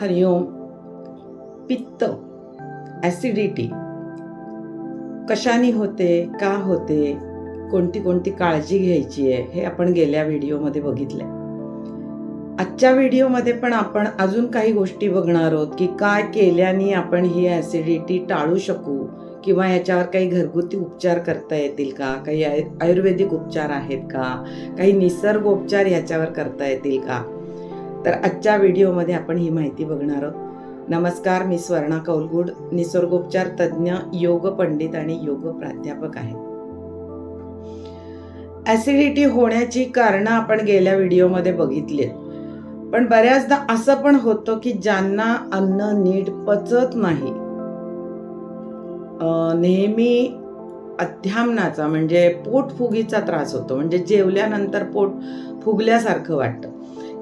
हरिओम पित्त ॲसिडिटी कशाने होते का होते कोणती कोणती काळजी घ्यायची आहे हे आपण गेल्या व्हिडिओमध्ये बघितलंय. आजच्या व्हिडिओमध्ये पण आपण अजून काही गोष्टी बघणार आहोत की काय केल्याने आपण ही ॲसिडिटी टाळू शकू किंवा याच्यावर काही घरगुती उपचार करता येतील का काही आयुर्वेदिक उपचार आहेत का काही निसर्गोपचार याच्यावर करता येतील का तर आजच्या व्हिडिओमध्ये आपण ही माहिती बघणार आहोत. नमस्कार मी स्वर्णा कौलगुड. निसर्गोपचार तज्ज्ञ योग पंडित आणि योग प्राध्यापक आहे. ॲसिडिटी होण्याची कारणं आपण गेल्या व्हिडिओमध्ये बघितली पण बऱ्याचदा असं पण होतं की ज्यांना अन्न नीट पचत नाही नेहमी अध्यामनाचा म्हणजे पोटफुगीचा त्रास होतो. म्हणजे जेवल्यानंतर पोट फुगल्यासारखं वाटतं.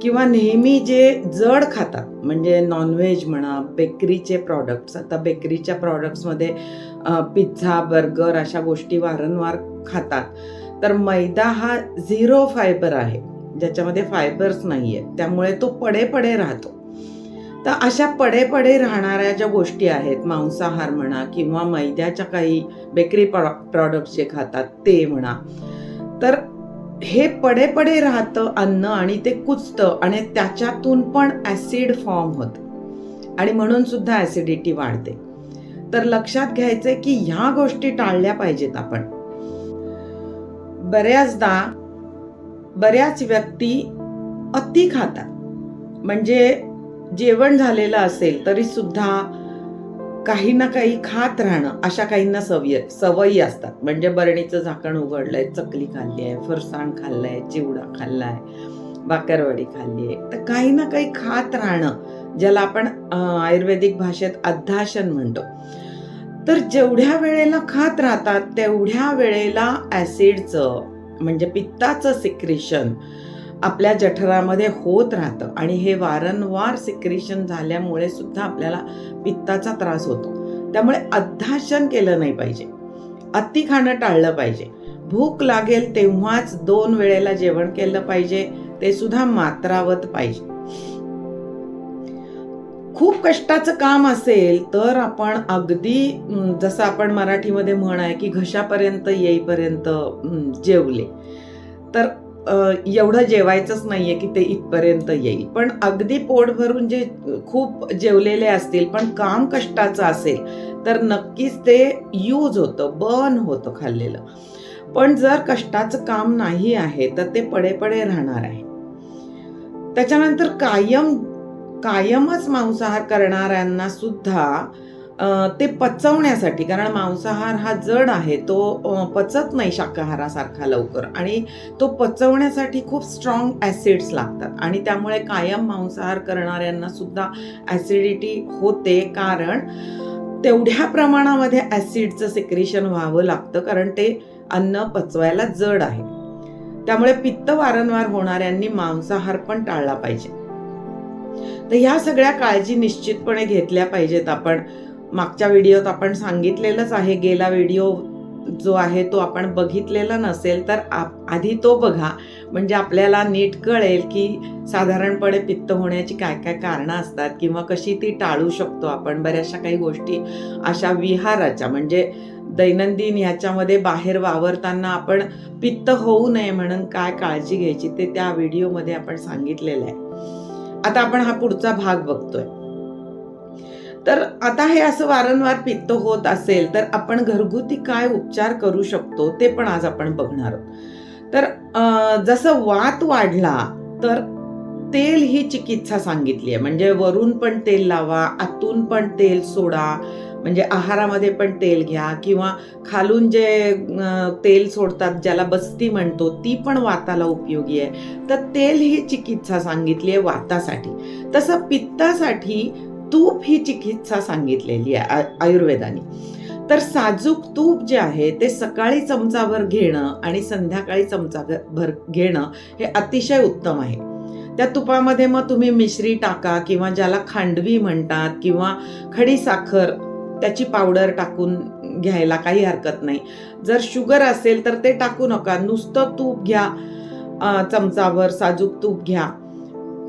किंवा नेहमी जे जड खातात म्हणजे नॉनव्हेज म्हणा बेकरीचे प्रॉडक्ट्स आता बेकरीच्या प्रॉडक्ट्समध्ये पिझ्झा बर्गर अशा गोष्टी वारंवार खातात. तर मैदा हा झिरो फायबर आहे ज्याच्यामध्ये फायबर्स नाही आहेत त्यामुळे तो पडे पडे राहतो. तर अशा पडे पडे राहणाऱ्या ज्या गोष्टी आहेत मांसाहार म्हणा किंवा मैद्याच्या काही बेकरी प्रॉडक्ट जे खातात ते म्हणा तर हे पडे पडे राहतं अन्न आणि ते कुचतं आणि त्याच्यातून पण ॲसिड फॉर्म होतं. आणि म्हणून सुद्धा ॲसिडिटी वाढते. तर लक्षात घ्यायचंय की ह्या गोष्टी टाळल्या पाहिजेत आपण. बऱ्याचदा बऱ्याच व्यक्ती अति खातात. म्हणजे जेवण झालेलं असेल तरी सुद्धा काही ना काही खात राहणं अशा काहींना सवय सवयी असतात. म्हणजे बरणीचं झाकण उघडलंय चकली खाल्ली आहे फरसाण खाल्लंय चिवडा खाल्लाय बाकरवडी खाल्ली आहे तर काही ना काही खात राहणं ज्याला आपण आयुर्वेदिक भाषेत अध्याशन म्हणतो. तर जेवढ्या वेळेला खात राहतात तेवढ्या वेळेला ॲसिडचं म्हणजे पित्ताचं सिक्रेशन आपल्या जठरामध्ये होत राहतं. आणि हे वारंवार सिक्रेशन झाल्यामुळे सुद्धा आपल्याला पित्ताचा त्रास होतो. त्यामुळे अध्याशन केलं नाही पाहिजे. अति खाणं टाळलं पाहिजे. भूक लागेल तेव्हाच दोन वेळेला जेवण केलं पाहिजे. ते सुद्धा मात्रावत पाहिजे. खूप कष्टाचं काम असेल तर आपण अगदी जसं आपण मराठीमध्ये म्हण आहे की घशापर्यंत येईपर्यंत जेवले. तर एवढं जेवायचंच नाहीये की ते इथपर्यंत येईल. पण अगदी पोट भरून जे खूप जेवलेले असतील पण काम कष्टाचं असेल तर नक्कीच ते यूज होतं बर्न होतं खाल्लेलं. पण जर कष्टाचं काम नाही आहे तर ते पडे पडे राहणार आहे. त्याच्यानंतर कायम कायमच मांसाहार करणाऱ्यांना सुद्धा ते पचवण्यासाठी कारण मांसाहार हा जड आहे तो पचत नाही शाकाहारासारखा लवकर. आणि तो पचवण्यासाठी खूप स्ट्रॉंग ॲसिड्स लागतात. आणि त्यामुळे कायम मांसाहार करणाऱ्यांना सुद्धा ॲसिडिटी होते कारण तेवढ्या प्रमाणामध्ये ॲसिडचं सिक्रेशन व्हावं लागतं कारण ते अन्न पचवायला जड आहे. त्यामुळे पित्त वारंवार होणाऱ्यांनी मांसाहार पण टाळला पाहिजे. तर ह्या सगळ्या काळजी निश्चितपणे घेतल्या पाहिजेत आपण. मागच्या व्हिडिओत आपण सांगितलेलंच आहे गेला व्हिडिओ जो आहे तो आपण बघितलेला नसेल तर आप- आधी तो बघा. म्हणजे आपल्याला नीट कळेल की साधारणपणे पित्त होण्याची काय काय कारणं असतात किंवा कशी ती टाळू शकतो आपण. बऱ्याचशा काही गोष्टी अशा विहाराच्या म्हणजे दैनंदिन ह्याच्यामध्ये बाहेर वावरताना आपण पित्त होऊ नये म्हणून काय काळजी घ्यायची ते त्या व्हिडिओमध्ये आपण सांगितलेलं आहे. आता आपण हा पुढचा भाग बघतोय. तर आता हे असं वारंवार पित्त होत असेल तर आपण घरगुती काय उपचार करू शकतो ते पण आज आपण बघणार आहोत. तर जसं वात वाढला तर तेल ही चिकित्सा सांगितली आहे. म्हणजे वरून पण तेल लावा आतून पण तेल सोडा म्हणजे आहारामध्ये पण तेल घ्या किंवा खालून जे तेल सोडतात ज्याला बस्ती म्हणतो ती पण वाताला उपयोगी आहे. तर तेल ही चिकित्सा सांगितली आहे वातासाठी. तसं पित्तासाठी तूप ही चिकित्सा सांगितलेली आहे आयुर्वेदाने. तर साजूक तूप जे आहे ते सकाळी चमचाभर घेणं आणि संध्याकाळी चमचाभर घेणं हे अतिशय उत्तम आहे. त्या तुपामध्ये मग तुम्ही मिश्री टाका किंवा ज्याला खांडवी म्हणतात किंवा खडी साखर त्याची पावडर टाकून घ्यायला काही हरकत नाही. जर शुगर असेल तर ते टाकू नका. नुसतं तूप घ्या चमचाभर साजूक तूप घ्या.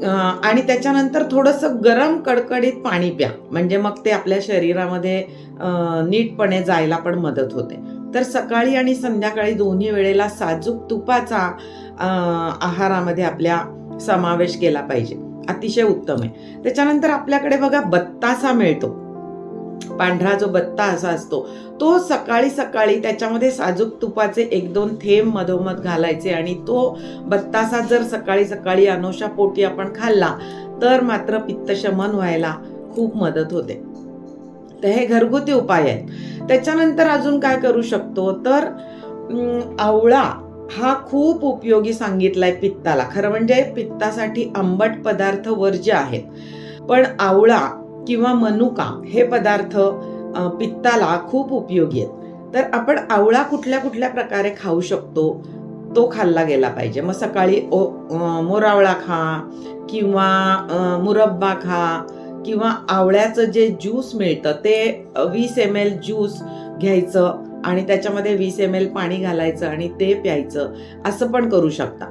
आणि त्याच्यानंतर थोडंसं गरम कडकडीत पाणी प्या. म्हणजे मग ते आपल्या शरीरामध्ये नीटपणे जायला पण मदत होते. तर सकाळी आणि संध्याकाळी दोन्ही वेळेला साजूक तुपाचा आहारामध्ये आपल्या समावेश केला पाहिजे. अतिशय उत्तम आहे. त्याच्यानंतर आपल्याकडे बघा बत्तासा मिळतो. पांढरा जो बत्ता असा असतो तो सकाळी सकाळी त्याच्यामध्ये साजूक तुपाचे एक दोन थेंब मधोमध घालायचे आणि तो बत्तासा जर सकाळी सकाळी अनोशा पोटी आपण खाल्ला तर मात्र पित्तशमन व्हायला खूप मदत होते. तर हे घरगुती उपाय आहेत. त्याच्यानंतर अजून काय करू शकतो? तर आवळा हा खूप उपयोगी सांगितलाय पित्ताला. खरं म्हणजे पित्तासाठी आंबट पदार्थ वर्ज्य आहेत. पण आवळा किंवा मनुका हे पदार्थ पित्ताला खूप उपयोगी आहेत. तर आपण आवळा कुठल्या कुठल्या प्रकारे खाऊ शकतो तो खाल्ला गेला पाहिजे. मग सकाळी ओ मोरावळा खा किंवा मुरब्बा खा किंवा आवळ्याचं जे ज्यूस मिळतं ते वीस एम एल ज्यूस घ्यायचं आणि त्याच्यामध्ये वीस एम एल पाणी घालायचं आणि ते प्यायचं असं पण करू शकता.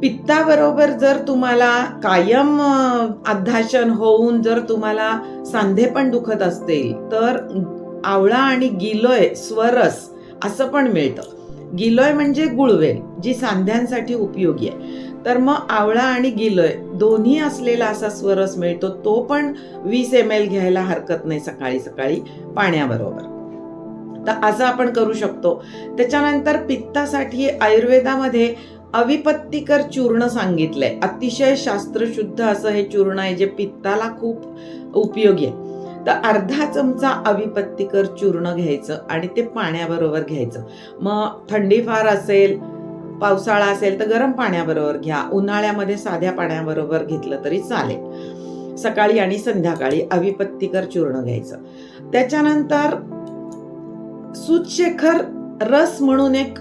पित्ताबरोबर जर तुम्हाला कायम अध्याशन होऊन जर तुम्हाला सांधे पण दुखत असतील तर आवळा आणि गिलोय स्वरस असं पण मिळतं. गिलोय म्हणजे गुळवेल जी सांध्यांसाठी उपयोगी आहे. तर मग आवळा आणि गिलोय दोन्ही असलेला असा स्वरस मिळतो तो पण वीस एम एल घ्यायला हरकत नाही सकाळी सकाळी पाण्याबरोबर. तर असं आपण करू शकतो. त्याच्यानंतर पित्तासाठी आयुर्वेदामध्ये अविपत्तिकर चूर्ण सांगितलंय. अतिशय शास्त्रशुद्ध असं हे चूर्ण आहे जे पित्ताला खूप उपयोगी आहे. तर अर्धा चमचा अविपत्तिकर चूर्ण घ्यायचं आणि ते पाण्याबरोबर घ्यायचं. मग थंडी फार असेल पावसाळा असेल तर गरम पाण्याबरोबर घ्या. उन्हाळ्यामध्ये साध्या पाण्याबरोबर घेतलं तरी चालेल. सकाळी आणि संध्याकाळी अविपत्तिकर चूर्ण घ्यायचं. त्याच्यानंतर सूतशेखर रस म्हणून एक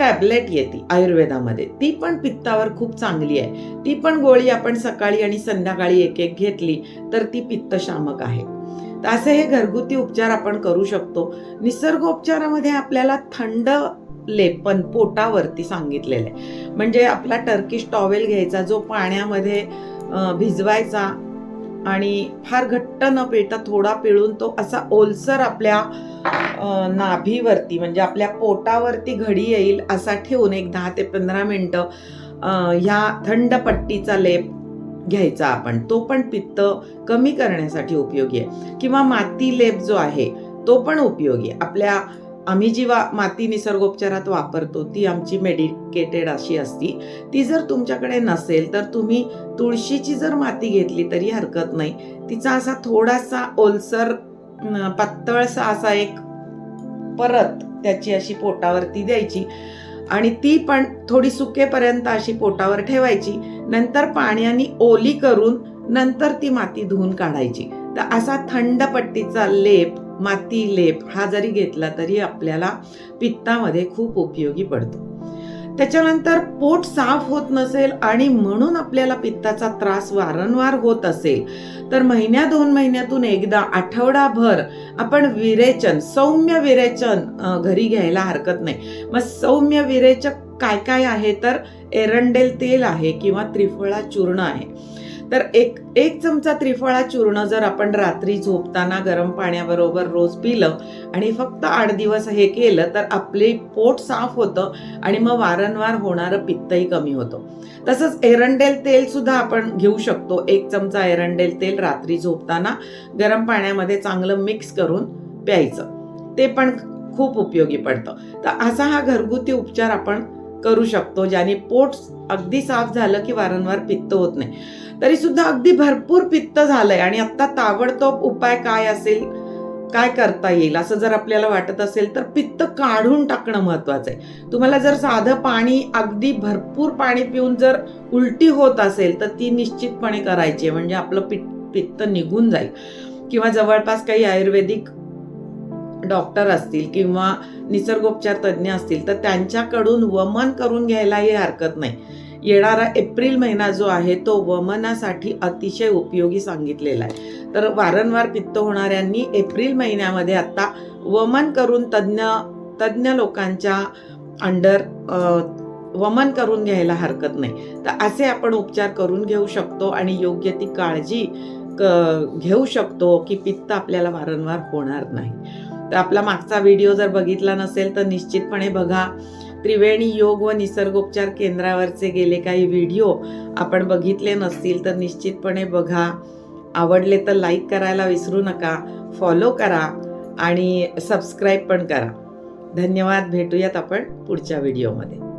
टॅबलेट येते आयुर्वेदामध्ये. ती पण पित्तावर खूप चांगली आहे. ती पण गोळी आपण सकाळी आणि संध्याकाळी एक एक घेतली तर ती पित्तशामक आहे. तर असे हे घरगुती उपचार आपण करू शकतो. निसर्गोपचारामध्ये आपल्याला थंड लेपन पोटावरती सांगितलेलं आहे. म्हणजे आपला टर्किश टॉवेल घ्यायचा जो पाण्यामध्ये भिजवायचा आणि फार घट्ट न पिळता थोडा पिळून तो असा ओलसर आपल्या नाभीवरती म्हणजे आपल्या पोटावरती घडी येईल असा ठेवून एक दहा ते पंधरा मिनटं ह्या थंड पट्टीचा लेप घ्यायचा आपण. तो पण पित्त कमी करण्यासाठी उपयोगी आहे. किंवा माती लेप जो आहे तो पण उपयोगी आहे. आपल्या आम्ही जी वा माती निसर्गोपचारात वापरतो ती आमची मेडिकेटेड अशी असती. ती जर तुमच्याकडे नसेल तर तुम्ही तुळशीची जर माती घेतली तरी हरकत नाही. तिचा असा थोडासा ओलसर पातळसा असा एक परत त्याची अशी पोटावरती द्यायची. आणि ती पण थोडी सुकेपर्यंत अशी पोटावर ठेवायची. नंतर पाण्याने ओली करून नंतर ती माती धुवून काढायची. तर असा थंड पट्टीचा लेप माती लेप हा जरी घेतला तरी आपल्याला पित्तामध्ये खूप उपयोगी पडतो. त्याच्यानंतर पोट साफ होत नसेल आणि म्हणून आपल्याला पित्ताचा त्रास वारंवार होत असेल तर महिन्या दोन महिन्यातून एकदा आठवडाभर आपण विरेचन सौम्य विरेचन घरी घ्यायला हरकत नाही. मग सौम्य विरेचक काय काय आहे? तर एरंडेल तेल आहे किंवा त्रिफळा चूर्ण आहे. तर एक एक चमचा त्रिफळा चूर्ण जर आपण रात्री झोपताना गरम पाण्याबरोबर रोज पिलं आणि फक्त आठ दिवस हे केलं तर आपले पोट साफ होतं आणि मग वारंवार होणारं पित्तही कमी होतं. तसंच एरंडेल तेल सुद्धा आपण घेऊ शकतो. एक चमचा एरंडेल तेल रात्री झोपताना गरम पाण्यामध्ये चांगलं मिक्स करून प्यायचं. ते पण खूप उपयोगी पडतं. तर असा हा घरगुती उपचार आपण करू शकतो ज्याने पोट अगदी साफ झालं की वारंवार पित्त होत नाही. तरी सुद्धा अगदी भरपूर पित्त झालंय आणि आता ताबडतोब उपाय काय असेल काय करता येईल? असं जर आपल्याला वाटत असेल तर पित्त काढून टाकणं महत्वाचं आहे. तुम्हाला जर साधं पाणी अगदी भरपूर पाणी पिऊन जर उलटी होत असेल तर ती निश्चितपणे करायची आहे. म्हणजे आपलं पित्त पित्त निघून जाईल. किंवा जवळपास काही आयुर्वेदिक डॉक्टर असतील किंवा निसर्गोपचार तज्ज्ञ असतील तर त्यांच्याकडून वमन करून घ्यायलाही हरकत नाही. येणारा एप्रिल महिना जो आहे तो वमनासाठी अतिशय उपयोगी सांगितलेला आहे. तर वारंवार पित्त होणाऱ्यांनी एप्रिल महिन्यामध्ये आता वमन करून तज्ज्ञ तज्ज्ञ लोकांच्या अंडर वमन करून घ्यायला हरकत नाही. तर असे आपण उपचार करून घेऊ शकतो आणि योग्य ती काळजी क- घेऊ शकतो की पित्त आपल्याला वारंवार होणार नाही. तर आपला मागचा व्हिडिओ जर बघितला नसेल तर निश्चितपणे बघा. त्रिवेणी योग व निसर्गोपचार केंद्रावरचे गेले काही व्हिडिओ आपण बघितले नसतील तर निश्चितपणे बघा. आवडले तर लाईक करायला विसरू नका फॉलो करा आणि सबस्क्राईब पण करा. धन्यवाद भेटूयात आपण पुढच्या व्हिडिओमध्ये